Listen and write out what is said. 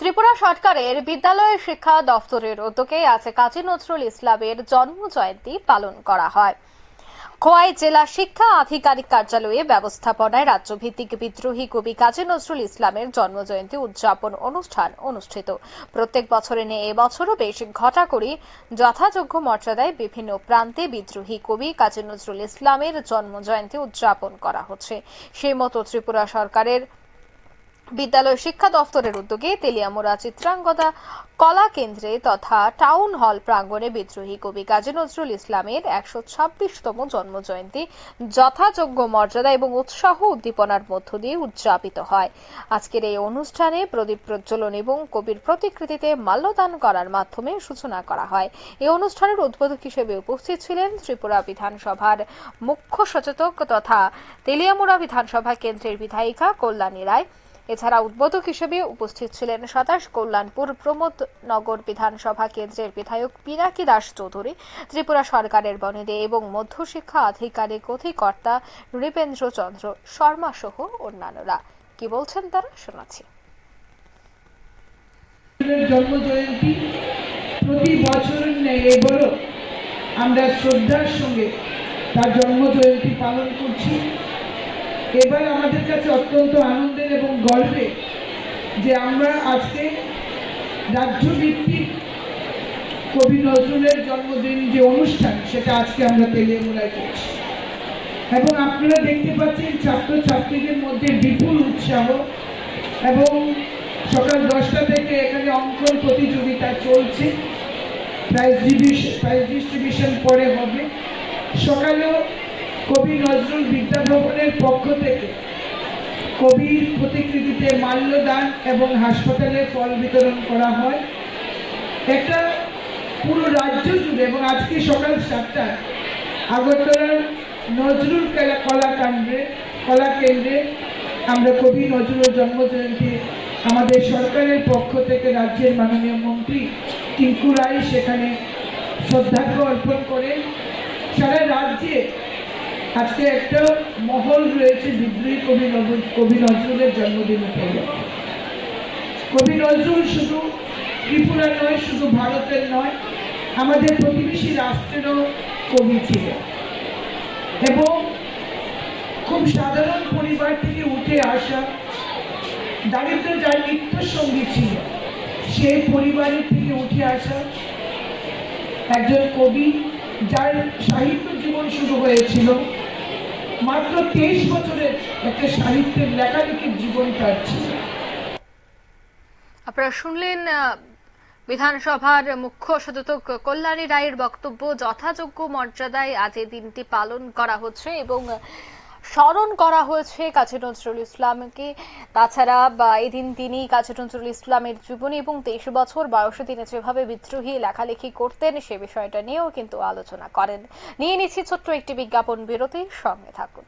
ত্রিপুরা সরকারের বিদ্যালয় শিক্ষা দফতরের উদ্যোগে আজ কাজী নজরুল ইসলামের জন্ম জয়ন্তী পালন করা হয়। খোয়াই জেলা শিক্ষা আধিকারিক কার্যালয়ে ব্যবস্থাপনায় রাজ্যভিত্তিক বিদ্রোহী কবি কাজী নজরুল ইসলামের জন্মজয়ন্তী উদযাপন অনুষ্ঠান অনুষ্ঠিত। প্রত্যেক বছরে নিয়ে এবছরও বেশ ঘটাকরি যথাযোগ্য মর্যাদায় বিভিন্ন প্রান্তে বিদ্রোহী কবি কাজী নজরুল ইসলামের জন্মজয়ন্তী উদযাপন করা হচ্ছে। সেই মতো ত্রিপুরা সরকারের বিদ্যালয় শিক্ষা দফতরের উদ্যোগে তেলিয়ামুড়া চিত্রাঙ্গদা কলা কেন্দ্রে তথা টাউন হল প্রাঙ্গণে বিদ্রোহী কবি কাজী নজরুল ইসলামের একশো ছাব্বিশতম জন্মজয়ন্তী যথাযোগ্য মর্যাদা এবং উৎসাহ উদ্দীপনার মধ্য দিয়ে উদযাপিত হয়। আজকের এই অনুষ্ঠানে প্রদীপ প্রজ্বলন এবং কবির প্রতিকৃতিতে মাল্যদান করার মাধ্যমে সূচনা করা হয়। এই অনুষ্ঠানের উদ্বোধক হিসেবে উপস্থিত ছিলেন ত্রিপুরা বিধানসভার মুখ্য সচেতক তথা তেলিয়ামুড়া বিধানসভা কেন্দ্রের বিধায়িকা কল্যাণী রায়। এছাড়া উদ্বোধক হিসেবে উপস্থিত ছিলেন সাতাশ কল্যাণপুর প্রমোদ নগর বিধানসভা কেন্দ্রের বিধায়ক পিনাকি দাস চৌধুরী, ত্রিপুরা সরকারের বনেদে এবং মধ্যশিক্ষা আধিকারিক অধিকর্তা নৃপেন্দ্র চন্দ্র শর্মা সহ অন্যান্যরা। কি বলছেন তারা? শোনাচ্ছি। প্রতি এবারও আমরা শ্রদ্ধার সঙ্গে তার জন্ম জয়ন্তী পালন করছি। এবার আমাদের কাছে অত্যন্ত আনন্দের এবং গর্বের যে আমরা আজকে রাজ্যভিত্তিক কবি নজরুলের জন্মদিন যে অনুষ্ঠান, সেটা আজকে আমরা তেলিয়ামুড়ায় করছি। এবং আপনারা দেখতে পাচ্ছেন ছাত্রছাত্রীদের মধ্যে বিপুল উৎসাহ এবং সকাল দশটা থেকে এখানে অঙ্কন প্রতিযোগিতা চলছে। প্রাইজ ডিস্ট্রিবিউশন পরে হবে। সকালেও কবি নজরুল বিদ্যাভবনের পক্ষ থেকে কবির প্রতিকৃতিতে মাল্যদান এবং হাসপাতালে ফল বিতরণ করা হয়। একটা পুরো রাজ্য জুড়ে এবং আজকে সকাল সাতটায় আগরতলার নজরুল কলা কলা কেন্দ্রে কলা কেন্দ্রে আমরা কবি নজরুলের জন্মজয়ন্তী আমাদের সরকারের পক্ষ থেকে রাজ্যের মাননীয় মন্ত্রী টিঙ্কু রায় সেখানে শ্রদ্ধার্ঘ অর্পণ করে সারা রাজ্যে আজকে একটা মহল রয়েছে বিদ্রোহী কবি কবি নজরুলের জন্মদিন উপলক্ষে। কবি নজরুল শুধু ত্রিপুরা নয়, শুধু ভারতের নয়, আমাদের প্রতিবেশী রাষ্ট্রেরও কবি ছিল এবং খুব সাধারণ পরিবার থেকে উঠে আসা দারিদ্র যার নিত্য সঙ্গী ছিল, সেই পরিবারের থেকে উঠে আসা একজন কবি যার সাহিত্য জীবন শুরু হয়েছিল মাত্র তেইশ বছরের একটা সাহিত্যের লেখালেখির জীবন তার ছিল। আপনারা শুনলেন বিধানসভার মুখ্য সচেতক কল্যাণী রায়ের বক্তব্য, যথাযোগ্য মর্যাদায় আজ এই দিনটি পালন করা হচ্ছে এবং স্মরণ করা হয়েছে কাজী নজরুল ইসলামকে। তাছাড়া, বা এদিন তিনি কাজী নজরুল ইসলামের জীবনী এবং তেইশ বছর বয়সে তিনি যেভাবে বিদ্রোহী লেখালেখি করতেন, সে বিষয়টা নিয়েও কিন্তু আলোচনা করেন। নিয়ে নিচ্ছি ছোট্ট একটি বিজ্ঞাপন বিরতির সঙ্গে থাকুন।